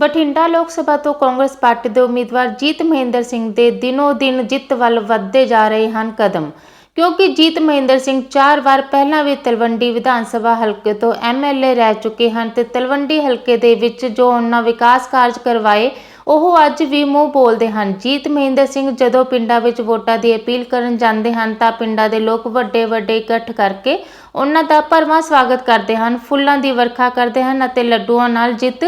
ਬਠਿੰਡਾ ਲੋਕ ਸਭਾ ਤੋਂ ਕਾਂਗਰਸ ਪਾਰਟੀ ਦੇ ਉਮੀਦਵਾਰ ਜੀਤ ਮਹਿੰਦਰ ਸਿੰਘ ਦੇ ਦਿਨੋ ਦਿਨ ਜਿੱਤ ਵੱਲ ਵੱਧਦੇ ਜਾ ਰਹੇ ਹਨ ਕਦਮ। ਕਿਉਂਕਿ ਜੀਤ ਮਹਿੰਦਰ ਸਿੰਘ ਚਾਰ ਵਾਰ ਪਹਿਲਾਂ ਵੀ ਤਲਵੰਡੀ ਵਿਧਾਨ ਸਭਾ ਹਲਕੇ ਤੋਂ ਐਮਐਲਏ ਰਹਿ ਚੁੱਕੇ ਹਨ ਤੇ ਤਲਵੰਡੀ ਹਲਕੇ ਦੇ ਵਿੱਚ ਜੋ ਉਹਨਾਂ ਵਿਕਾਸ ਕਾਰਜ ਕਰਵਾਏ ਉਹ ਅੱਜ ਵੀ ਮੂੰਹ ਬੋਲਦੇ ਹਨ। ਜੀਤ ਮਹਿੰਦਰ ਸਿੰਘ ਜਦੋਂ ਪਿੰਡਾਂ ਵਿੱਚ ਵੋਟਾਂ ਦੀ ਅਪੀਲ ਕਰਨ ਜਾਂਦੇ ਹਨ ਤਾਂ ਪਿੰਡਾਂ ਦੇ ਲੋਕ ਵੱਡੇ ਵੱਡੇ ਇਕੱਠ ਕਰਕੇ ਉਹਨਾਂ ਦਾ ਭਰਵਾਂ ਸਵਾਗਤ ਕਰਦੇ ਹਨ, ਫੁੱਲਾਂ ਦੀ ਵਰਖਾ ਕਰਦੇ ਹਨ ਅਤੇ ਲੱਡੂਆਂ ਨਾਲ ਜਿੱਤ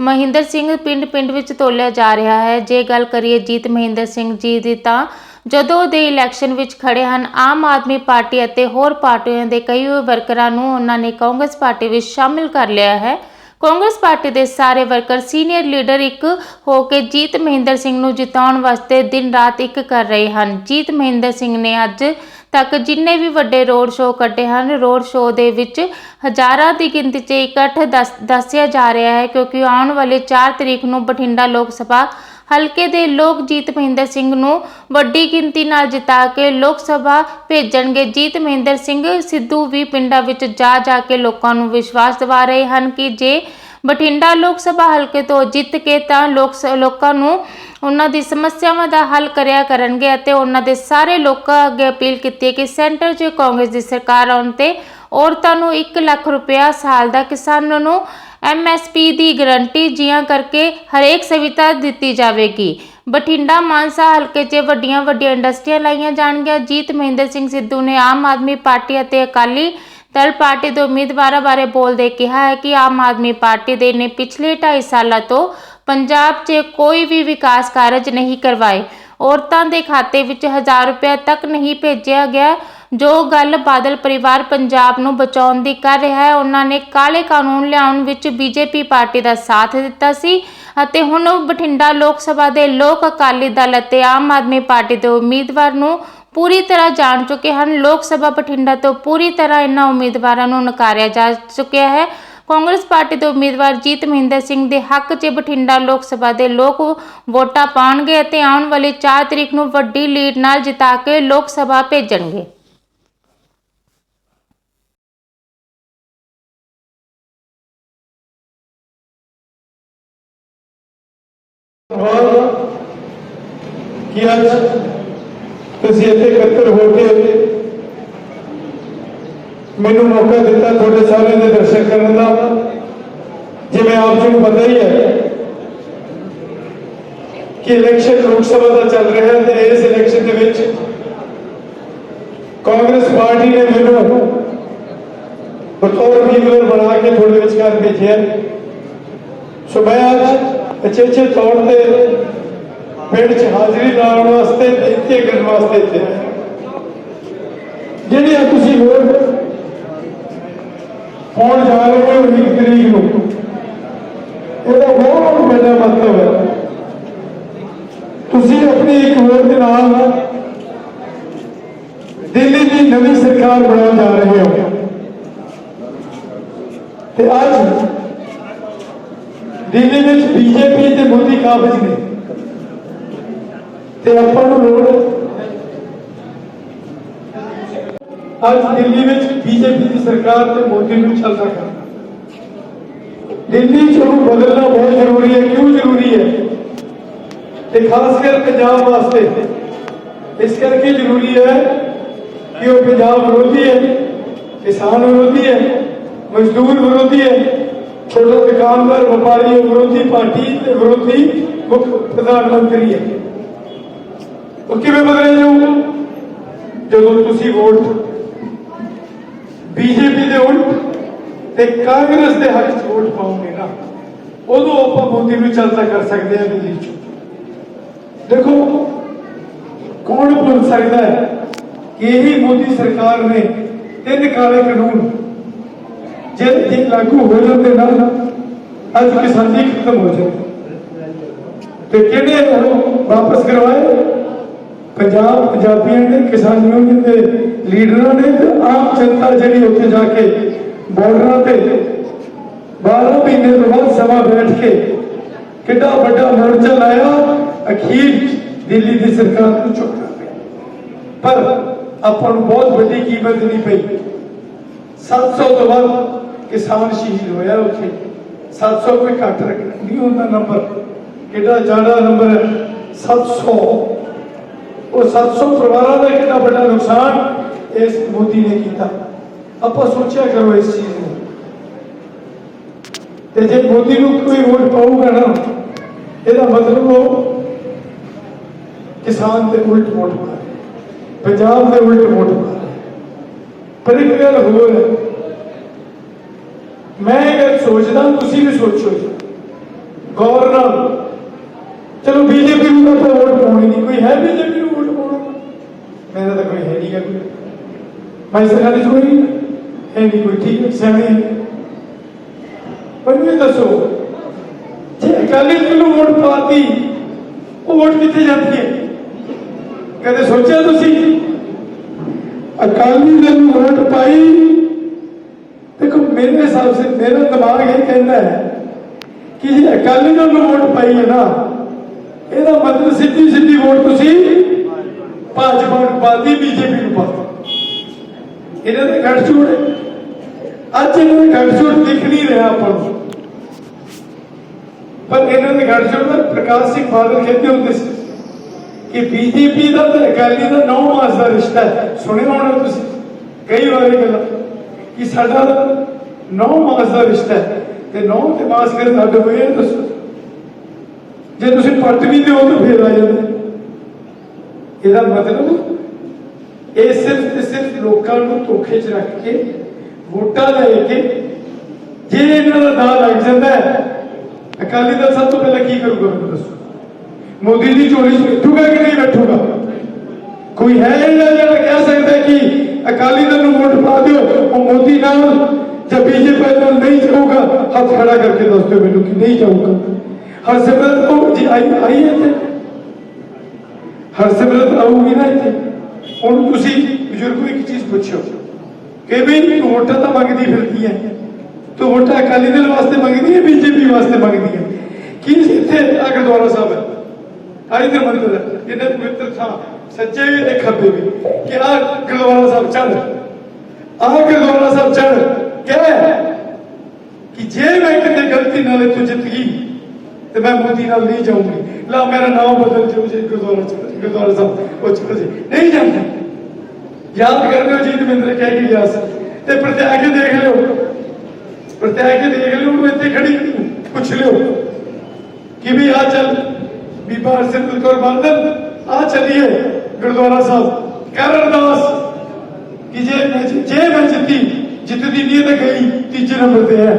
ਮਹਿੰਦਰ ਸਿੰਘ ਪਿੰਡ-ਪਿੰਡ ਵਿੱਚ ਤੋਲਿਆ ਜਾ ਰਿਹਾ ਹੈ। ਜੇ ਗੱਲ ਕਰੀਏ ਜੀਤ ਮਹਿੰਦਰ ਸਿੰਘ ਜੀ ਦੀ ਤਾਂ ਜਦੋਂ ਦੇ ਇਲੈਕਸ਼ਨ ਵਿੱਚ ਖੜੇ ਹਨ, ਆਮ ਆਦਮੀ ਪਾਰਟੀ ਅਤੇ ਹੋਰ ਪਾਰਟੀਆਂ ਦੇ ਕਈ ਵਰਕਰਾਂ ਨੂੰ ਉਹਨਾਂ ਨੇ ਕਾਂਗਰਸ ਪਾਰਟੀ ਵਿੱਚ ਸ਼ਾਮਿਲ ਕਰ ਲਿਆ ਹੈ। ਕਾਂਗਰਸ ਪਾਰਟੀ ਦੇ ਸਾਰੇ ਵਰਕਰ ਸੀਨੀਅਰ ਲੀਡਰ ਇੱਕ ਹੋ ਕੇ ਜੀਤ ਮਹਿੰਦਰ ਸਿੰਘ ਨੂੰ ਜਿਤਾਉਣ ਵਾਸਤੇ ਦਿਨ ਰਾਤ ਇੱਕ ਕਰ ਰਹੇ ਹਨ। ਜੀਤ ਮਹਿੰਦਰ ਸਿੰਘ ਨੇ ਅੱਜ ਤੱਕ ਜਿੰਨੇ ਵੀ ਵੱਡੇ ਰੋਡ ਸ਼ੋਅ ਕੱਢੇ ਹਨ, ਰੋਡ ਸ਼ੋਅ ਦੇ ਵਿੱਚ ਹਜ਼ਾਰਾਂ ਦੀ ਗਿਣਤੀ 'ਚ ਇਕੱਠ ਦੱਸ- ਦੱਸਿਆ ਜਾ ਰਿਹਾ ਹੈ ਕਿਉਂਕਿ ਆਉਣ ਵਾਲੇ 4 ਤਰੀਕ ਨੂੰ ਬਠਿੰਡਾ ਲੋਕ ਸਭਾ ਹਲਕੇ ਦੇ ਲੋਕ ਜੀਤ ਮਹਿੰਦਰ ਸਿੰਘ ਨੂੰ ਵੱਡੀ ਗਿਣਤੀ ਨਾਲ ਜਿਤਾ ਕੇ ਲੋਕ ਸਭਾ ਭੇਜਣਗੇ। ਜੀਤ ਮਹਿੰਦਰ ਸਿੰਘ ਸਿੱਧੂ ਵੀ ਪਿੰਡਾਂ ਵਿੱਚ ਜਾ ਜਾ ਕੇ ਲੋਕਾਂ ਨੂੰ ਵਿਸ਼ਵਾਸ ਦਿਵਾ ਰਹੇ ਹਨ ਕਿ ਜੇ ਬਠਿੰਡਾ ਲੋਕ ਸਭਾ ਹਲਕੇ ਤੋਂ ਜਿੱਤ ਕੇ ਤਾਂ ਲੋਕ ਸ- ਲੋਕਾਂ ਨੂੰ ਉਹਨਾਂ ਦੀ ਸਮੱਸਿਆਵਾਂ ਦਾ ਹੱਲ ਕਰਿਆ ਕਰਨਗੇ ਅਤੇ ਉਹਨਾਂ ਦੇ ਸਾਰੇ ਲੋਕਾਂ ਅੱਗੇ ਅਪੀਲ ਕੀਤੀ ਹੈ ਕਿ ਸੈਂਟਰ 'ਚ ਕਾਂਗਰਸ ਦੀ ਸਰਕਾਰ ਆਉਣ ਤੇ ਔਰਤਾਂ ਨੂੰ 1 ਲੱਖ ਰੁਪਇਆ ਸਾਲ ਦਾ ਕਿਸਾਨਾਂ ਨੂੰ ਐਮਐਸਪੀ ਦੀ ਗਰੰਟੀ ਜੀਆਂ ਕਰਕੇ ਹਰੇਕ ਸੁਵਿਧਾ ਦਿੱਤੀ ਜਾਵੇਗੀ। ਬਠਿੰਡਾ, ਮਾਨਸਾ ਹਲਕੇ 'ਚ ਵੱਡੀਆਂ ਵੱਡੀਆਂ ਇੰਡਸਟਰੀਆਂ ਲਾਈਆਂ ਜਾਣਗੀਆਂ। ਜੀਤ ਮਹਿੰਦਰ ਸਿੰਘ ਸਿੱਧੂ ਨੇ ਆਮ ਆਦਮੀ ਪਾਰਟੀ ਅਤੇ ਅਕਾਲੀ ਦਲ ਪਾਰਟੀ ਦੇ ਉਮੀਦਵਾਰਾਂ ਬਾਰੇ ਬੋਲਦੇ ਕਿਹਾ ਹੈ ਕਿ ਆਮ ਆਦਮੀ ਪਾਰਟੀ ਦੇ ਨੇ ਪਿਛਲੇ 2.5 ਸਾਲਾਂ ਤੋਂ ਪੰਜਾਬ 'ਚ ਕੋਈ ਵੀ ਵਿਕਾਸ ਕਾਰਜ ਨਹੀਂ ਕਰਵਾਏ। ਔਰਤਾਂ ਦੇ ਖਾਤੇ ਵਿੱਚ 1000 ਰੁਪਏ ਤੱਕ ਨਹੀਂ ਭੇਜਿਆ ਗਿਆ। ਜੋ ਗੱਲ ਬਾਦਲ ਪਰਿਵਾਰ ਪੰਜਾਬ ਨੂੰ ਬਚਾਉਣ ਦੀ ਕਰ ਰਿਹਾ ਹੈ, ਉਹਨਾਂ ਨੇ ਕਾਲੇ ਕਾਨੂੰਨ ਲਿਆਉਣ ਵਿੱਚ ਬੀਜੇਪੀ ਪਾਰਟੀ ਦਾ ਸਾਥ ਦਿੱਤਾ ਸੀ ਅਤੇ ਹੁਣ ਬਠਿੰਡਾ ਲੋਕ ਸਭਾ ਦੇ ਲੋਕ ਅਕਾਲੀ ਦਲ ਅਤੇ ਆਮ ਆਦਮੀ ਪਾਰਟੀ ਦੇ ਉਮੀਦਵਾਰ ਨੂੰ ਪੂਰੀ ਤਰ੍ਹਾਂ ਜਾਣ ਚੁੱਕੇ ਹਨ। ਲੋਕ ਸਭਾ ਬਠਿੰਡਾ ਤੋਂ ਪੂਰੀ ਤਰ੍ਹਾਂ ਇਹਨਾਂ ਉਮੀਦਵਾਰਾਂ ਨੂੰ ਨਕਾਰਿਆ ਜਾ ਚੁੱਕਿਆ ਹੈ। ਕਾਂਗਰਸ ਪਾਰਟੀ ਦੇ ਉਮੀਦਵਾਰ ਜੀਤ ਮਹਿੰਦਰ ਸਿੰਘ ਦੇ ਹੱਕ 'ਚ ਬਠਿੰਡਾ ਲੋਕ ਸਭਾ ਦੇ ਲੋਕ ਵੋਟਾਂ ਪਾਉਣਗੇ ਅਤੇ ਆਉਣ ਵਾਲੀ 4 ਤਰੀਕ ਨੂੰ ਵੱਡੀ ਲੀਡ ਨਾਲ ਜਿਤਾ ਕੇ ਲੋਕ ਸਭਾ ਭੇਜਣਗੇ। ਕਿ ਅੱਜ ਤੁਸੀਂ ਇੱਥੇ ਇਕੱਤਰ ਹੋ ਕੇ ਮੈਨੂੰ ਮੌਕਾ ਦਿੱਤਾ ਤੁਹਾਡੇ ਸਾਰਿਆਂ ਦੇ ਦਰਸ਼ਨ ਕਰਨ ਦਾ। ਜਿਵੇਂ ਆਪ ਜੀ ਨੂੰ ਪਤਾ ਹੀ ਹੈ ਕਿ ਇਲੈਕਸ਼ਨ ਲੋਕ ਸਭਾ ਦਾ ਚੱਲ ਰਿਹਾ ਹੈ ਤੇ ਇਸ ਇਲੈਕਸ਼ਨ ਦੇ ਵਿੱਚ ਕਾਂਗਰਸ ਪਾਰਟੀ ਨੇ ਮੈਨੂੰ ਬਤੌਰ ਉਮੀਦਵਾਰ ਬਣਾ ਕੇ ਤੁਹਾਡੇ ਵਿਚਕਾਰ ਭੇਜਿਆ। ਸੋ ਮੈਂ ਅੱਜ ਅਚੇਚੇ ਤੌਰ ਤੇ ਪਿੰਡ 'ਚ ਹਾਜ਼ਰੀ ਲਾਉਣ ਵਾਸਤੇ ਤੇ ਕਰਨ ਵਾਸਤੇ ਇੱਥੇ। ਆਇਆ। ਤੁਸੀਂ ਵੋਟ ਪਾਉਣ ਜਾ ਰਹੇ ਹੋ 20 ਤਰੀਕ ਨੂੰ। ਇਹਦਾ ਬਹੁਤ ਵੱਡਾ ਮਤਲਬ ਹੈ। ਤੁਸੀਂ ਆਪਣੀ ਇੱਕ ਵੋਟ ਦੇ ਨਾਲ ਦਿੱਲੀ ਦੀ ਨਵੀਂ ਸਰਕਾਰ ਬਣਾਉਣ ਜਾ ਰਹੇ ਹੋ। ਤੇ ਅੱਜ ਦਿੱਲੀ ਵਿੱਚ ਬੀਜੇਪੀ ਤੇ ਮੋਦੀ ਕਾਬਜ ਨੇ। ਤੇ ਆਪਾਂ ਨੂੰ ਲੋੜ ਅੱਜ ਦਿੱਲੀ ਵਿੱਚ ਬੀਜੇਪੀ ਦੀ ਸਰਕਾਰ ਤੇ ਮੋਦੀ ਨੂੰ ਚੱਲਦਾ ਕਰਨਾ ਦਿੱਲੀ ਚ ਉਹਨੂੰ ਬਦਲਣਾ ਬਹੁਤ ਜ਼ਰੂਰੀ ਹੈ। ਕਿਉਂ ਜ਼ਰੂਰੀ ਹੈ? ਤੇ ਖਾਸ ਕਰ ਪੰਜਾਬ ਵਾਸਤੇ। ਇਸ ਕਰਕੇ ਜ਼ਰੂਰੀ ਹੈ ਕਿ ਉਹ ਪੰਜਾਬ ਵਿਰੋਧੀ ਹੈ, ਕਿਸਾਨ ਵਿਰੋਧੀ ਹੈ, ਮਜ਼ਦੂਰ ਵਿਰੋਧੀ ਹੈ। ਛੋਟਾ ਦੁਕਾਨਦਾਰ ਵਪਾਰੀ ਵਿਰੋਧੀ ਪਾਰਟੀ ਤੇ ਵਿਰੋਧੀ ਮੁੱਖ ਪ੍ਰਧਾਨ ਮੰਤਰੀ ਹੈ। ਉਹ ਕਿਵੇਂ ਬਦਲੇ ਜਾਊਗਾ ਜਦੋਂ ਤੁਸੀਂ ਵੋਟ ਬੀਜੇਪੀ ਦੇ ਉਲਟ ਤੇ ਕਾਂਗਰਸ ਦੇ ਹੱਕ 'ਚ ਵੋਟ ਪਾਉਂਗੇ ਨਾ, ਉਦੋਂ ਆਪਾਂ ਮੋਦੀ ਨੂੰ ਚਲਦਾ ਕਰ ਸਕਦੇ ਹਾਂ ਦਿੱਲੀ 'ਚ ਦੇਖੋ, ਕੌਣ ਭੁੱਲ ਸਕਦਾ ਹੈ ਕਿ ਇਹੀ ਮੋਦੀ ਸਰਕਾਰ ਨੇ ਤਿੰਨ ਕਾਲੇ ਕਾਨੂੰਨ ਜੇ ਜੇ ਲਾਗੂ ਹੋ ਜਾਂਦੇ ਨਾ ਅੱਜ ਕਿਸਾਨੀ ਖਤਮ ਹੋ ਜਾਂਦੀ ਤੇ ਕਿਹੜੇ ਉਹ ਵਾਪਸ ਕਰਵਾਏ? ਪੰਜਾਬ ਪੰਜਾਬੀਆਂ ਨੇ, ਕਿਸਾਨ ਦੇ ਲੀਡਰਾਂ ਨੇ ਤੇ ਆਮ ਜਨਤਾ ਜਿਹੜੀ ਉੱਥੇ ਜਾ ਕੇ ਬਾਰਡਰਾਂ ਤੇ 12 ਮਹੀਨੇ ਤੋਂ ਬਾਅਦ ਸਮਾਂ ਬੈਠ ਕੇ ਕਿੱਡਾ ਵੱਡਾ ਮੋਰਚਾ ਲਾਇਆ, ਅਖੀਰ ਦਿੱਲੀ ਦੀ ਸਰਕਾਰ ਨੂੰ ਚੁੱਕਣਾ ਪਿਆ ਪਰ ਆਪਾਂ ਨੂੰ ਬਹੁਤ ਵੱਡੀ ਕੀਮਤ ਦੇਣੀ ਪਈ। 700 ਤੋਂ ਵੱਧ ਕਿਸਾਨ ਸ਼ਹੀਦ ਹੋਇਆ ਉੱਥੇ। 700 ਕੋਈ ਘੱਟ ਰੱਖਣਾ ਨਹੀਂ ਹੁੰਦਾ ਨੰਬਰ ਕਿਹੜਾ ਜਾੜਾ ਨੰਬਰ ਹੈ? 700 ਉਹ 700 ਪਰਿਵਾਰਾਂ ਦਾ ਕਿੰਨਾ ਵੱਡਾ ਨੁਕਸਾਨ ਇਸ ਮੋਦੀ ਨੇ ਕੀਤਾ। ਆਪਾਂ ਸੋਚਿਆ ਕਰੋ ਇਸ ਚੀਜ਼ ਨੂੰ। ਤੇ ਜੇ ਮੋਦੀ ਨੂੰ ਕੋਈ ਵੋਟ ਪਾਊਗਾ ਨਾ, ਇਹਦਾ ਮਤਲਬ ਉਹ ਕਿਸਾਨ ਦੇ ਉਲਟ ਵੋਟ ਪਾ ਰਿਹਾ। ਪੰਜਾਬ ਦੇ ਉਲਟ ਵੋਟ ਪਾ ਰਿਹਾ। ਪਰ ਇੱਕ ਗੱਲ ਹੋਰ ਹੈ ਮੈਂ ਇਹ ਸੋਚਦਾ, ਤੁਸੀਂ ਵੀ ਸੋਚੋ ਗੌਰ ਨਾਲ। ਚਲੋ ਬੀਜੇਪੀ ਨੂੰ ਤਾਂ ਵੋਟ ਪਾਉਣੀ ਨਹੀਂ। ਕੋਈ ਹੈ ਬੀਜੇਪੀ ਨੂੰ ਵੋਟ ਪਾਉਣਾ? ਮੇਰਾ ਤਾਂ ਕੋਈ ਹੈ ਨਹੀਂ ਗਾ ਕੋਈ। ਮੈਂ ਸਰਕਾਰ ਚ ਕੋਈ ਹੈ ਨਹੀਂ ਕੋਈ, ਠੀਕ ਹੈ, ਸਿਆਣੇ ਮੈਨੂੰ ਇਹ ਦੱਸੋ, ਜੇ ਅਕਾਲੀ ਦਲ ਨੂੰ ਵੋਟ ਪਾਤੀ, ਉਹ ਵੋਟ ਕਿੱਥੇ ਜਾਂਦੀ ਹੈ? ਕਦੇ ਸੋਚਿਆ ਤੁਸੀਂ? ਅਕਾਲੀ ਦਲ ਨੂੰ ਵੋਟ ਪਾਈ ਦੇਖੋ ਮੇਰੇ ਹਿਸਾਬ ਸੇ ਮੇਰਾ ਦਿਮਾਗ ਇਹ ਕਹਿੰਦਾ ਹੈ ਕਿ ਜੇ ਅਕਾਲੀ ਦਲ ਨੂੰ ਵੋਟ ਪਾਈ ਹੈ ਇਹਦਾ ਮਤਲਬ ਸਿੱਧੀ ਸਿੱਧੀ ਵੋਟ ਤੁਸੀਂ ਭਾਜਪਾ ਨੂੰ ਪਾਤੀ, ਬੀਜੇਪੀ ਨੂੰ ਪਾਤੀ। ਇਹਨਾਂ ਦੇ ਗੱਠਜੋੜ ਹੈ। ਅੱਜ ਇਹਨਾਂ ਦੇ ਗੱਠਜੋੜ ਦਿਖ ਨਹੀਂ ਰਿਹਾ ਆਪਾਂ ਨੂੰ। ਪਰ ਇਹਨਾਂ ਦੇ ਗੱਠਜੋੜ ਦਾ ਪ੍ਰਕਾਸ਼ ਸਿੰਘ ਬਾਦਲ ਕਹਿੰਦੇ ਹੁੰਦੇ ਸੀ ਕਿ ਬੀਜੇਪੀ ਦਾ ਤੇ ਅਕਾਲੀ ਦਾ ਨੌ ਮਾਸ ਦਾ ਰਿਸ਼ਤਾ ਹੈ। ਸੁਣਿਆ ਹੋਣਾ ਤੁਸੀਂ? ਕਈ ਵਾਰੀ ਗੱਲਾਂ ਕਿ ਸਾਡਾ ਨੌ ਮਾਸ ਦਾ ਰਿਸ਼ਤਾ ਹੈ ਤੇ ਨੌ ਤੇ ਮਾਸ ਕਰ ਸਾਡੇ ਹੋਏ ਦੱਸੋ। ਜੇ ਤੁਸੀਂ ਪੱਟ ਵੀ ਦਿਓ ਤਾਂ ਫੇਰ ਆ ਜਾਂਦੇ। ਇਹਦਾ ਮਤਲਬ ਇਹ ਸਿਰਫ ਤੇ ਸਿਰਫ ਲੋਕਾਂ ਨੂੰ ਧੋਖੇ 'ਚ ਰੱਖ ਕੇ, ਵੋਟਾਂ ਲੈ ਕੇ, ਜੇ ਇਹਨਾਂ ਦਾ ਦਾਅ ਲੱਗ ਜਾਂਦਾ ਅਕਾਲੀ ਦਲ ਸਭ ਤੋਂ ਪਹਿਲਾਂ ਕੀ ਕਰੂਗਾ ਮੈਨੂੰ ਦੱਸੋ? ਮੋਦੀ ਦੀ ਚੋਰੀ 'ਚ ਬੈਠੂਗਾ ਕਿ ਨਹੀਂ ਬੈਠੂਗਾ? ਕੋਈ ਹੈ ਜਿਹੜਾ ਜਿਹੜਾ ਕਹਿ ਸਕਦਾ ਕਿ ਅਕਾਲੀ ਦਲ ਨੂੰ ਵੋਟ ਪਾ ਦਿਓ, ਉਹ ਮੋਦੀ ਨਾਲ ਜਾਂ ਬੀਜੇਪੀ ਨਾਲ ਨਹੀਂ ਜਾਊਗਾ ਹੱਥ ਖੜਾ ਕਰਕੇ ਦੱਸ ਦਿਓ ਮੈਨੂੰ ਕਿ ਨਹੀਂ ਜਾਊਗਾ ਹਰਸਿਮਰਤ ਉਹ ਜੀ ਆਈ ਆਈ ਹੈ ਇੱਥੇ ਹਰਸਿਮਰਤ ਆਊਗੀ ਨਾ ਇੱਥੇ ਹੁਣ ਤੁਸੀਂ ਬਜ਼ੁਰਗੋ ਇੱਕ ਚੀਜ਼ ਪੁੱਛੋ ਕਿ ਵੀ ਤੂੰ ਵੋਟਾਂ ਤਾਂ ਮੰਗਦੀ ਫਿਰਦੀ ਹੈ ਤੂੰ ਵੋਟਾਂ ਅਕਾਲੀ ਦਲ ਵਾਸਤੇ ਮੰਗਦੀ ਹੈ ਬੀਜੇਪੀ ਵਾਸਤੇ ਮੰਗਦੀ ਹੈ ਕੀ ਇੱਥੇ ਆ ਗੁਰਦੁਆਰਾ ਸਾਹਿਬ ਹੈ ਆਈ ਦੇ ਮੰਦਰ ਹੈ ਇਹਨੇ ਪਵਿੱਤਰ ਥਾਂ ਸੱਚੇ ਵੀ ਤੇ ਖੱਬੇ ਵੀ ਕਿ ਆ ਗੁਰਦੁਆਰਾ ਸਾਹਿਬ ਚੜ ਆ ਗੁਰਦੁਆਰਾ ਸਾਹਿਬ ਚੜ ਕਹਿ ਕਿ ਜੇ ਮੈਂ ਕਿਤੇ ਗਲਤੀ ਨਾਲ ਇੱਥੋਂ ਜਿੱਤ ਗਈ, ਤੇ ਮੈਂ ਮੋਦੀ ਨਾਲ ਨਹੀਂ ਜਾਊਂਗੀ। ਲਾ ਮੇਰਾ ਨਾਮ ਬਦਲ ਜਾਓ ਜੇ, ਗੁਰਦੁਆਰਾ ਚੜ ਗੁਰਦੁਆਰਾ ਸਾਹਿਬ, ਉਹ ਚੜ ਜੇ। ਨਹੀਂ ਜਾਂਦਾ। ਯਾਦ ਕਰ ਲਿਓ ਜੀ, ਦਵਿੰਦਰ ਕਹਿ ਕੇ ਗਿਆ ਸੀ। ਤੇ ਪ੍ਰਤਿਆ ਕੇ ਦੇਖ ਲਿਓ। ਪ੍ਰਤਿਆ ਕੇ ਦੇਖ ਲਿਓ, ਉਹਨੂੰ ਇੱਥੇ ਖੜੀ ਪੁੱਛ ਲਿਓ ਕਿ ਵੀ ਆ ਚੱਲ? ਬੀਬਾ ਹਰਸਿਮਰਤ ਕੌਰ ਬਾਦਲ, ਆ ਚੱਲੀਏ ਗੁਰਦੁਆਰਾ ਸਾਹਿਬ। ਕਰ ਅਰਦਾਸ ਕਿ ਜੇ ਜੇ ਮੈਂ ਜਿੱਤੀ ਜਿੱਤਦੀ ਨਹੀਂ ਇਹ ਤਾਂ ਗਈ ਤੀਜੇ ਨੰਬਰ ਤੇ ਹੈ।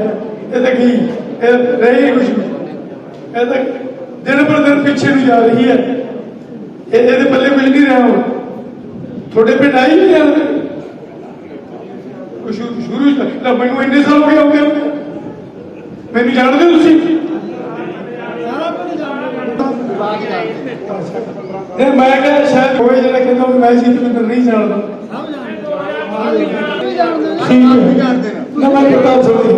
ਇਹ ਤਾਂ ਗਈ ਇਹ ਰਹੀ ਨਹੀਂ। ਇਹ ਤਾਂ ਦਿਨ ਪਰ ਦਿਨ ਪਿੱਛੇ ਨੂੰ ਜਾ ਰਹੀ ਹੈ। ਇਹ ਇਹਦੇ ਪੱਲੇ ਕੁਝ ਨਹੀਂ ਰਿਹਾ ਹੁਣ। ਤੁਹਾਡੇ ਪਿੰਡ ਆਈ ਨਹੀਂ ਜਾਂਦੇ ਉਹ ਸ਼ੁਰੂ ਤਾਂ ਮੈਨੂੰ ਇੰਨੇ ਸਾਲ ਹੋ ਗਏ ਹੋ ਗਏ ਮੈਨੂੰ ਜਾਣਦੇ ਹੋ ਤੁਸੀਂ? ਨਹੀਂ ਮੈਂ ਕਿਹਾ ਸ਼ਾਇਦ ਹੋਏ ਜਿਹੜਾ ਕਹਿੰਦਾ ਮੈਂ ਜੀਤ ਮਿੰਦਰ ਨਹੀਂ ਜਾਣਦਾ। ਠੀਕ ਹੈ ਨਾ ਮੈਂ ਕਿਹਾ ਸੁਣੀ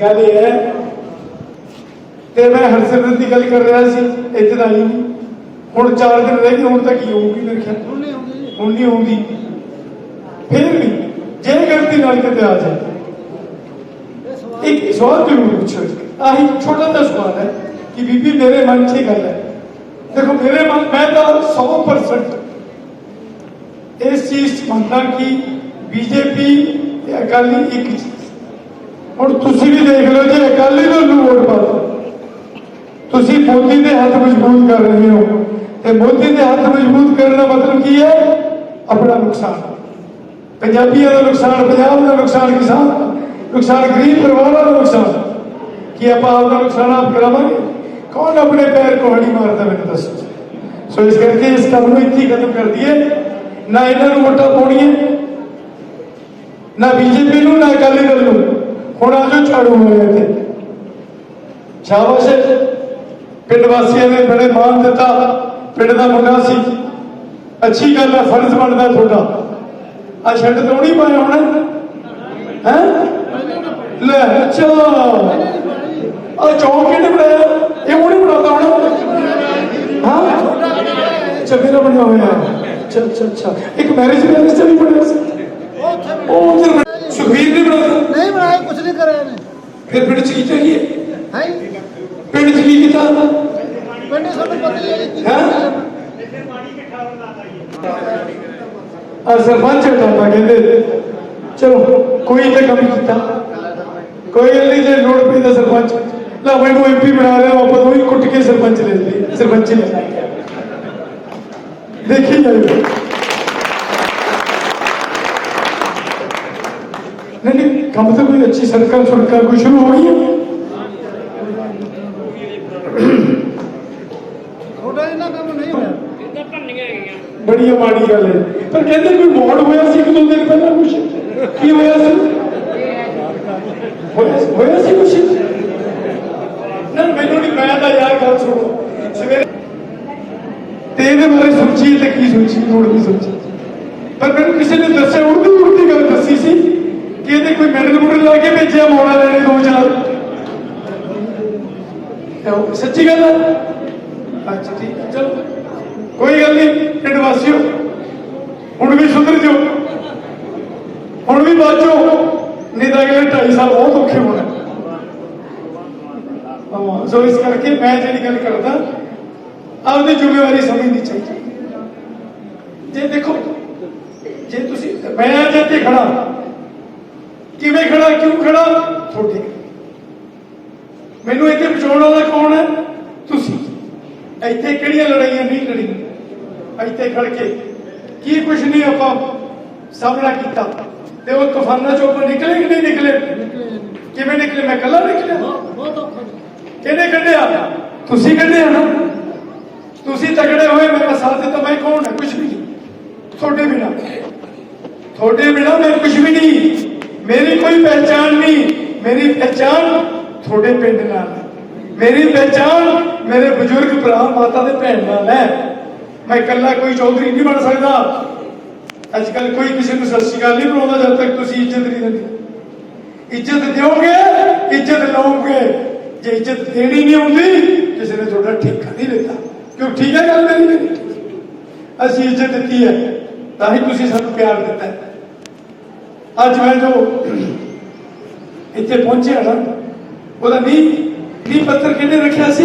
ਗੱਲ ਇਹ ਹੈ ਤੇ ਮੈਂ ਹਰਸਿਮਰਤ ਦੀ ਗੱਲ ਕਰ ਰਿਹਾ ਸੀ ਇੱਥੇ ਤਾਂ ਆਈ ਹੁਣ 4 ਦਿਨ ਰਹਿ ਗਏ ਹੁਣ ਤਾਂ ਕੀ ਹੋਊਗੀ ਮੇਰੇ ਖਿਆਲ ਹੁਣ ਨਹੀਂ ਹੋਊਗੀ ਫਿਰ ਵੀ ਜੇ ਗਲਤੀ ਨਾਲ ਕਿਤੇ ਆ ਜਾਏ ਇੱਕ ਸਵਾਲ ਜ਼ਰੂਰ ਪੁੱਛੋ ਆਹੀ ਛੋਟਾ ਜਿਹਾ ਸਵਾਲ ਹੈ ਕਿ ਬੀਬੀ ਮੇਰੇ ਮਨ 'ਚ ਇਹ ਗੱਲ ਹੈ ਦੇਖੋ ਮੇਰੇ ਮਨ ਮੈਂ ਤਾਂ 100% ਇਸ ਚੀਜ਼ 'ਚ ਮੰਨਦਾ ਕਿ ਬੀਜੇਪੀ ਤੇ ਅਕਾਲੀ ਇੱਕ ਚੀਜ਼ ਹੁਣ ਤੁਸੀਂ ਵੀ ਦੇਖ ਲਓ ਜੇ ਅਕਾਲੀ ਦਲ ਨੂੰ ਵੋਟ ਪਾ ਦਿਓ ਤੁਸੀਂ ਮੋਦੀ ਦੇ ਹੱਥ ਮਜ਼ਬੂਤ ਕਰ ਰਹੇ ਹੋ। ਤੇ ਮੋਦੀ ਦੇ ਹੱਥ ਮਜ਼ਬੂਤ ਕਰਨ ਦਾ ਮਤਲਬ ਕੀ ਹੈ? ਆਪਣਾ ਨੁਕਸਾਨ। ਪੰਜਾਬੀਆਂ ਦਾ ਨੁਕਸਾਨ, ਪੰਜਾਬ ਦਾ ਨੁਕਸਾਨ, ਕਿਸਾਨ ਦਾ ਨੁਕਸਾਨ, ਗਰੀਬ ਪਰਿਵਾਰਾਂ ਦਾ ਨੁਕਸਾਨ। ਕੀ ਆਪਾਂ ਆਪਦਾ ਨੁਕਸਾਨ ਆਪ ਕਰਾਵਾਂਗੇ? ਕੌਣ ਆਪਣੇ ਪੈਰ ਕੋਹੜੀ ਮਾਰਦਾ ਮੈਨੂੰ ਦੱਸੋ। ਸੋ ਇਸ ਕਰਕੇ ਇਸ ਕੰਮ ਨੂੰ ਇੱਥੇ ਖਤਮ ਕਰ ਦਈਏ। ਨਾ ਇਹਨਾਂ ਨੂੰ ਵੋਟਾਂ ਪਾਉਣੀਆਂ। ਨਾ ਬੀਜੇਪੀ ਨੂੰ, ਨਾ ਅਕਾਲੀ ਦਲ ਨੂੰ। ਹੁਣ ਆਜੋ ਝਾੜੂ ਹੋਏ ਇੱਥੇ। ਸ਼ਾਬਾਸ਼ ਪਿੰਡ ਵਾਸੀਆਂ ਨੇ ਬੜੇ ਮਾਣ ਦਿੱਤਾ। ਪਿੰਡ ਦਾ ਮੁੰਡਾ ਸੀ। ਅੱਛੀ ਗੱਲ ਹੈ, ਫਰਜ਼ ਬਣਦਾ ਤੁਹਾਡਾ। ਆ ਛੱਡ ਤੋਂ ਨਹੀਂ ਪਾਇਆ ਹੋਣਾ। ਹੈ? ਲੈ, ਅੱਛਾ। ਆ ਚੌਂਕ ਕਿਹਨੇ ਬਣਾਇਆ? ਇਹ ਉਹਨੇ ਬਣਾਤਾ ਹੋਣਾ। ਹਾਂ? ਅੱਛਾ ਮੇਰਾ ਬਣਿਆ ਹੋਇਆ ਅੱਛਾ ਅੱਛਾ ਅੱਛਾ ਇੱਕ ਮੈਰਿਜ ਮੈਰਿਜ ਤੇ ਵੀ ਬਣਿਆ ਸੀ। ਉਹ ਉਧਰ ਸੁਖਵੀਰ ਨੇ ਬਣਾਇਆ। ਨਹੀਂ ਬਣਾਇਆ ਕੁਛ ਨਹੀਂ ਕਰਿਆ ਇਹਨੇ। ਫਿਰ ਪਿੰਡ ਚ ਕੀ ਚਾਹੀਏ? ਹੈ? ਪਿੰਡ 'ਚ ਕੀ ਕੀਤਾ ਪਿੰਡ ਸਾਨੂੰ ਪਤਾ ਹੀ ਹੈ ਜੀ। ਕੀ ਹੈਂ? ਆ ਸਰਪੰਚ ਹਟਾਉਣਾ ਕਹਿੰਦੇ ਚਲੋ ਕੋਈ ਤੇ ਕੰਮ ਕੀਤਾ। ਕੋਈ ਨਹੀਂ ਜੇ ਲੋੜ ਪਈ ਤਾਂ ਸਰਪੰਚ। ਲਾ ਮੈਨੂੰ ਐਮਪੀ ਬਣਾ ਲਿਆ ਆਪਾਂ ਉਹ ਹੀ ਕੁੱਟ ਕੇ ਸਰਪੰਚ ਲੈ ਲਈ ਸਰਪੰਚ ਹੀ ਲੈ। ਦੇਖੀ ਜਾਇਓ ਕੰਮ ਤਾਂ ਕੋਈ ਅੱਛੀ ਸੜਕਾਂ ਸੁੜਕਾਂ ਕੋਈ ਸ਼ੁਰੂ ਹੋ ਗਈ ਹੈ ਤੁਹਾਡਾ ਇਹਨਾਂ ਕੰਮ ਨਹੀਂ ਹੋਇਆ। ਬੜੀ ਮਾੜੀ ਗੱਲ ਹੈ। ਪਰ ਕਹਿੰਦੇ ਕੋਈ ਮੋੜ ਹੋਇਆ ਸੀ ਇੱਕ ਦੋ ਦਿਨ ਪਹਿਲਾਂ ਕੁਛ? ਕੀ ਹੋਇਆ ਸੀ? ਹੋਇਆ ਸੀ ਕੁਛ? ਨਾ ਮੈਨੂੰ ਨਹੀਂ ਮੈਂ ਤਾਂ ਯਾਰ ਗੱਲ ਸੁਣੋ। ਸਵੇਰੇ ਤੇ ਇਹਦੇ ਬਾਰੇ ਸੋਚੀ ਤੇ ਕੀ ਸੋਚੀ ਮੋੜ ਵੀ ਸੋਚੀ ਪਰ ਮੈਨੂੰ ਕਿਸੇ ਨੇ ਦੱਸਿਆ ਉੜਦੀ ਉੜਦੀ ਗੱਲ ਦੱਸੀ ਸੀ। ਕਿ ਇਹਦੇ ਕੋਈ ਮੈਡਲ ਮੁਡਲ ਲਾ ਕੇ ਭੇਜਿਆ ਮੋੜਾ ਲੈਣੇ ਦੋ ਚਾਰ। ਸੱਚੀ ਗੱਲ ਹੈ ਅੱਛਾ, ਠੀਕ ਚਲੋ। ਕੋਈ ਗੱਲ ਨਹੀਂ, ਪਿੰਡ ਵਾਸੀਓ, ਹੁਣ ਵੀ ਸੁਧਰ ਜਾਓ। ਹੁਣ ਵੀ ਬਾਜੋ ਨਹੀਂ ਤਾਂ ਅਗਲੇ 2.5 ਸਾਲ ਬਹੁਤ ਔਖੇ ਹੋਣਾ। ਸੋ ਇਸ ਕਰਕੇ ਮੈਂ ਜਿਹੜੀ ਗੱਲ ਕਰਦਾ, ਆਪਦੀ ਜ਼ਿੰਮੇਵਾਰੀ ਸਮਝਣੀ ਚਾਹੀਦੀ। ਜੇ ਦੇਖੋ, ਜੇ ਤੁਸੀਂ, ਮੈਂ ਜੇ ਇੱਥੇ ਖੜਾ ਕਿਵੇਂ ਖੜਾ ਕਿਉਂ ਖੜਾ? ਤੁਹਾਡੇ ਮੈਨੂੰ ਇੱਥੇ ਬਚਾਉਣ ਵਾਲਾ ਕੌਣ ਹੈ? ਤੁਸੀਂ। ਇੱਥੇ ਕਿਹੜੀਆਂ ਲੜਾਈਆਂ ਨਹੀਂ ਲੜੀਆਂ? ਇੱਥੇ ਖੜ ਕੇ ਕੀ ਕੁਛ ਨਹੀਂ ਆਪਾਂ ਸਾਹਮਣਾ ਕੀਤਾ? ਤੇ ਉਹ ਤੂਫਾਨਾਂ ਚੋਂ ਨਿਕਲੇ ਕਿ ਨਹੀਂ ਨਿਕਲੇ? ਕਿਵੇਂ ਨਿਕਲੇ? ਮੈਂ ਕੱਲਾ ਨਿਕਲਿਆ। ਕਿਹਨੇ ਕੱਢਿਆ? ਤੁਸੀਂ ਕੱਢਿਆ ਨਾ। ਤੁਸੀਂ ਤਗੜੇ ਹੋਏ ਮੇਰਾ ਸਾਥ ਦਿੱਤਾ ਮੈਂ ਕੌਣ ਹੈ? ਕੁਛ ਵੀ ਨਹੀਂ। ਤੁਹਾਡੇ ਬਿਨਾ। ਤੁਹਾਡੇ ਬਿਨਾ ਮੈਂ ਕੁਛ ਵੀ ਨਹੀਂ। ਮੇਰੀ ਕੋਈ ਪਹਿਚਾਨ ਨਹੀਂ। ਮੇਰੀ ਪਹਿਚਾਨ ਤੁਹਾਡੇ ਪਿੰਡ ਨਾਲ ਹੈ। ਮੇਰੀ ਪਹਿਚਾਨ ਮੇਰੇ ਬਜ਼ੁਰਗ ਭਰਾ ਮਾਤਾ ਦੇ ਭੈਣ ਨਾਲ ਹੈ। ਮੈਂ ਇਕੱਲਾ ਕੋਈ ਚੌਧਰੀ ਨਹੀਂ ਬਣ ਸਕਦਾ। ਅੱਜ ਕੱਲ ਕੋਈ ਕਿਸੇ ਨੂੰ ਸਤਿ ਸ਼੍ਰੀ ਅਕਾਲ ਨਹੀਂ ਬੁਲਾਉਂਦਾ ਜਦ ਤੱਕ ਤੁਸੀਂ ਇੱਜ਼ਤ ਨਹੀਂ ਦਿੰਦੇ। ਇੱਜ਼ਤ ਦਿਓਗੇ, ਇੱਜ਼ਤ ਲਓਗੇ। ਜੇ ਇੱਜ਼ਤ ਦੇਣੀ ਨਹੀਂ ਆਉਂਦੀ, ਕਿਸੇ ਨੇ ਤੁਹਾਡਾ ਠੇਕਾ ਨਹੀਂ ਲਿੱਤਾ ਕਿਉਂ ਠੀਕ ਹੈ ਗੱਲ ਮੇਰੀ? ਅਸੀਂ ਇੱਜ਼ਤ ਦਿੱਤੀ ਹੈ, ਤਾਂ ਹੀ ਤੁਸੀਂ ਸਾਨੂੰ ਪਿਆਰ ਦਿੱਤਾ ਹੈ। ਅੱਜ ਮੈਂ ਜੋ ਇੱਥੇ ਪਹੁੰਚਿਆ ਨਾ, ਉਹਦਾ ਨੀ ਨੀ ਪੱਥਰ ਕਿਹਨੇ ਰੱਖਿਆ ਸੀ?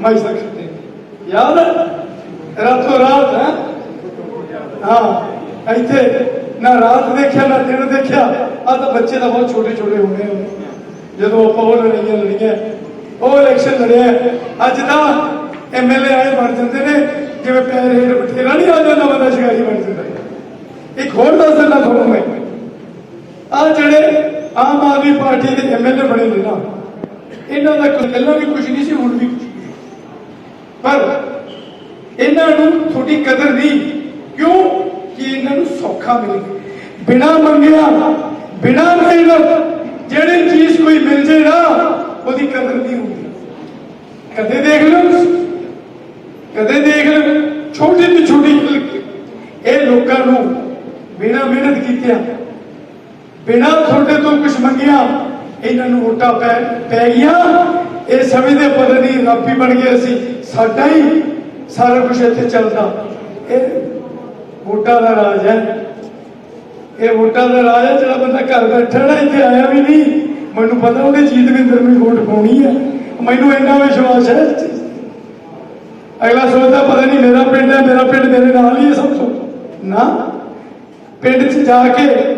ਮਾਈ ਸਖਤ ਨੇ। ਯਾਦ ਰਾਤੋਂ ਰਾਤ, ਹੈ? ਹਾਂ, ਇੱਥੇ ਨਾ ਰਾਤ ਦੇਖਿਆ, ਨਾ ਦਿਨ ਦੇਖਿਆ। ਆ ਤਾਂ ਬੱਚੇ ਤਾਂ ਬਹੁਤ ਛੋਟੇ ਛੋਟੇ ਹੋ ਗਏ ਹੋਣੇ। ਜਦੋਂ ਆਪਾਂ ਉਹ ਲੜਾਈਆਂ ਲੜੀਆਂ, ਉਹ ਇਲੈਕਸ਼ਨ ਲੜਿਆ, ਅੱਜ ਤਾਂ ਐਮਐਲਏ ਆਏ ਬਣ ਜਾਂਦੇ ਨੇ। ਜਿਵੇਂ ਪੈਰ ਹੇਠ ਬਠੇਰਾ ਨਹੀਂ ਆ ਜਾਂਦਾ ਬੰਦਾ ਸ਼ਿਕਾਰੀ ਬਣ ਜਾਂਦਾ। ਇੱਕ ਹੋਰ ਦੱਸ ਦਿੰਦਾ ਤੁਹਾਨੂੰ ਮੈਂ। ਆ ਜਿਹੜੇ ਆਮ ਆਦਮੀ ਪਾਰਟੀ ਦੇ ਐਮਐਲਏ ਬਣੇ ਨੇ ਨਾ ਇਹਨਾਂ ਦਾ ਕੋਈ ਵੀ ਕੁਝ ਨਹੀਂ ਸੀ ਹੁਣ ਵੀ ਪਰ ਇਹਨਾਂ ਨੂੰ ਤੁਹਾਡੀ ਕਦਰ ਨਹੀਂ। ਕਿਉਂ? ਕਿ ਇਹਨਾਂ ਨੂੰ ਸੌਖਾ ਮਿਲ ਬਿਨਾ ਮੰਗਿਆ ਬਿਨਾ ਮਿਹਨਤ ਜਿਹੜੀ ਚੀਜ਼ ਕੋਈ ਮਿਲ ਜੇ ਨਾ ਉਹਦੀ ਕਦਰ ਨਹੀਂ ਹੁੰਦੀ। ਕਦੇ ਦੇਖ ਲਓ ਤੁਸੀਂ, ਕਦੇ ਦੇਖ ਲਓ ਛੋਟੀ ਤੋਂ ਛੋਟੀ ਇਹ ਲੋਕਾਂ ਨੂੰ ਬਿਨਾ ਮਿਹਨਤ ਕੀਤਿਆਂ ਬਿਨਾਂ ਤੁਹਾਡੇ ਤੋਂ ਕੁਝ ਮੰਗਿਆ, ਇਹਨਾਂ ਨੂੰ ਵੋਟਾਂ ਪੈ ਪੈ ਗਈਆਂ ਇਹ ਸਮਝਦੇ ਪਤਾ ਨਹੀਂ ਰੱਬ ਹੀ ਬਣ ਗਏ ਅਸੀਂ। ਸਾਡਾ ਹੀ ਸਾਰਾ ਕੁਝ ਇੱਥੇ ਚੱਲਦਾ। ਇਹ ਵੋਟਾਂ ਦਾ ਰਾਜ ਹੈ। ਇਹ ਵੋਟਾਂ ਦਾ ਰਾਜ ਹੈ, ਜਿਹੜਾ ਬੰਦਾ ਘਰ ਬੈਠਾ ਇੱਥੇ ਆਇਆ ਵੀ ਨਹੀਂ। ਮੈਨੂੰ ਪਤਾ ਉਹਨੇ ਜੀਤਵਿੰਦਰ ਨੂੰ ਵੋਟ ਪਾਉਣੀ ਹੈ। ਮੈਨੂੰ ਇੰਨਾ ਵਿਸ਼ਵਾਸ ਹੈ। ਅਗਲਾ ਸੋਚਦਾ, ਪਤਾ ਨਹੀਂ ਮੇਰਾ ਪਿੰਡ ਹੈ, ਮੇਰਾ ਪਿੰਡ ਮੇਰੇ ਨਾਲ ਹੀ ਹੈ ਸਭ ਤੋਂ। ਨਾ, ਪਿੰਡ 'ਚ ਜਾ ਕੇ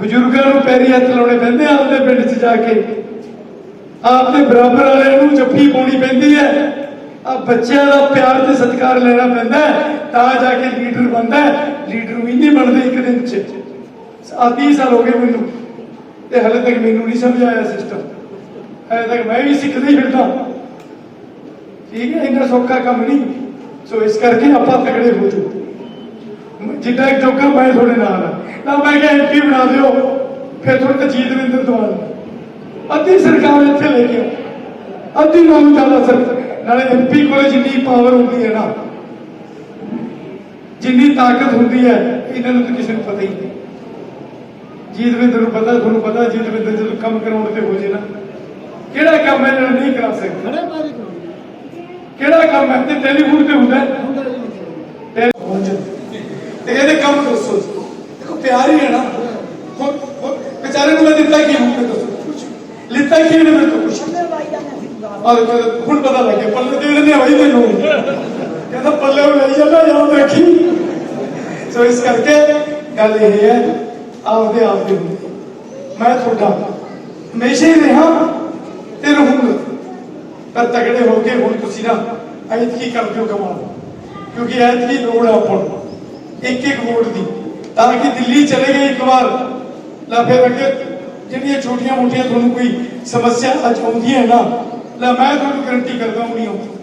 ਬਜ਼ੁਰਗਾਂ ਨੂੰ ਪੈਰੀ ਹੱਥ ਲਾਉਣੇ ਪੈਂਦੇ ਆਪਦੇ ਪਿੰਡ 'ਚ ਜਾ ਕੇ। ਆਪਦੇ ਬਰਾਬਰ ਵਾਲਿਆਂ ਨੂੰ ਜੱਫੀ ਪਾਉਣੀ ਪੈਂਦੀ ਹੈ। ਆ ਬੱਚਿਆਂ ਦਾ ਪਿਆਰ ਤੇ ਸਤਿਕਾਰ ਲੈਣਾ ਪੈਂਦਾ ਤਾਂ ਜਾ ਕੇ ਲੀਡਰ ਬਣਦਾ ਲੀਡਰ ਵੀ ਨਹੀਂ ਬਣਦੇ ਇੱਕ ਦਿਨ 'ਚ। ਆ 30 ਸਾਲ ਹੋ ਗਏ ਮੈਨੂੰ, ਤੇ ਹਲੇ ਤੱਕ ਮੈਨੂੰ ਨਹੀਂ ਸਮਝ ਆਇਆ ਸਿਸਟਮ ਹਲੇ ਤੱਕ ਮੈਂ ਵੀ ਸਿੱਖਦਾ ਹੀ ਫਿਰਦਾ। ਠੀਕ ਹੈ, ਇੰਨਾ ਸੌਖਾ ਕੰਮ ਨਹੀਂ। ਸੋ ਇਸ ਕਰਕੇ ਆਪਾਂ ਤਗੜੇ ਹੋ ਜਾਓ। ਜਿੱਦਾਂ ਇੱਕ ਜੋਗਾ ਮੈਂ ਤੁਹਾਡੇ ਨਾਲ ਨਾ ਮੈਂ ਕਿਹਾ ਐਮਪੀ ਬਣਾ ਦਿਓ ਫਿਰ ਤੁਹਾਡੇ ਤੇ ਜੀਤਵਿੰਦਰ ਦਵਾਨ ਅੱਧੀ ਸਰਕਾਰ ਇੱਥੇ ਲੈ ਕੇ ਅੱਧੀ ਨਾਲੋਂ ਜ਼ਿਆਦਾ ਸਰ ਨਾਲੇ ਐਮਪੀ ਕੋਲੇ ਜਿੰਨੀ ਪਾਵਰ ਹੁੰਦੀ ਹੈ ਨਾ ਜਿੰਨੀ ਤਾਕਤ ਹੁੰਦੀ ਹੈ ਇਹਨਾਂ ਨੂੰ ਤਾਂ ਕਿਸੇ ਨੂੰ ਪਤਾ ਹੀ ਨਹੀਂ। ਜੀਤਵਿੰਦਰ ਨੂੰ ਪਤਾ ਤੁਹਾਨੂੰ ਪਤਾ ਜੀਤਵਿੰਦਰ ਜਦੋਂ ਕੰਮ ਕਰਾਉਣ ਤੇ ਹੋ ਜੇ ਨਾ ਕਿਹੜਾ ਕੰਮ ਇਹਨਾਂ ਨੂੰ ਨਹੀਂ ਕਰਾ ਸਕਦਾ? ਕਿਹੜਾ ਕੰਮ ਹੈ? ਤੇ ਟੈਲੀਫੋਨ ਤੇ ਹੁੰਦਾ ਹੈ। ਤੇ ਇਹਦੇ ਕੰਮ ਦੱਸੋ ਦੇਖੋ ਪਿਆਰ ਹੀ ਹੈ ਨਾ। ਵਿਚਾਰੇ ਨੂੰ ਮੈਂ ਦਿੱਤਾ ਕੀ ਹੁਣ ਦੱਸੋ ਕੁਛ। ਲਿੱਤਾ ਕੀ ਇਹਨੇ ਮੇਰੇ ਤੋਂ ਕੁਛ? ਆ ਦੇਖੋ ਹੁਣ ਪਤਾ ਲੱਗਿਆ ਪੱਲੇ ਦੇ ਦਿੰਦੇ ਹੋਈ ਤੈਨੂੰ ਕਹਿੰਦਾ ਪੱਲੇ ਲਈ ਜਾਂਦਾ ਯਾਦ ਰੱਖੀ। ਸੋ ਇਸ ਕਰਕੇ ਗੱਲ ਇਹ ਹੈ ਆਪਦੇ ਆਪ ਦੇ ਹੁੰਦੇ। ਮੈਂ ਤੁਹਾਡਾ ਹਮੇਸ਼ਾ ਹੀ ਰਿਹਾ ਤੇ ਰਹੂੰਗਾ। ਪਰ ਤਗੜੇ ਹੋ ਕੇ ਹੁਣ ਤੁਸੀਂ ਨਾ ਐਤਕੀ ਕਰ ਦਿਓ ਕਮਾਲ। ਕਿਉਂਕਿ ਐਤਕੀ ਲੋੜ ਆ ਆਪਾਂ ਨੂੰ। ਇੱਕ ਇੱਕ ਵੋਟ ਦੀ ਤਾਂ ਕਿ ਦਿੱਲੀ ਚਲੇ ਗਏ ਇੱਕ ਵਾਰ ਲੈ ਫਿਰ ਅੱਗੇ ਜਿਹੜੀਆਂ ਛੋਟੀਆਂ ਮੋਟੀਆਂ ਤੁਹਾਨੂੰ ਕੋਈ ਸਮੱਸਿਆ ਅੱਜ ਆਉਂਦੀਆਂ ਹੈ ਨਾ ਲੈ ਮੈਂ ਤੁਹਾਨੂੰ ਗਰੰਟੀ ਕਰਦਾ ਹਾਂ ਨਹੀਂ ਆਉਂਦੀ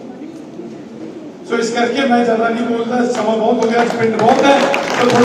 ਸੋ ਇਸ ਕਰਕੇ ਮੈਂ ਜ਼ਿਆਦਾ ਨਹੀਂ ਬੋਲਦਾ ਸਮਾਂ ਬਹੁਤ ਹੋ ਗਿਆ ਪਿੰਡ ਬਹੁਤ ਹੈ ਸੋ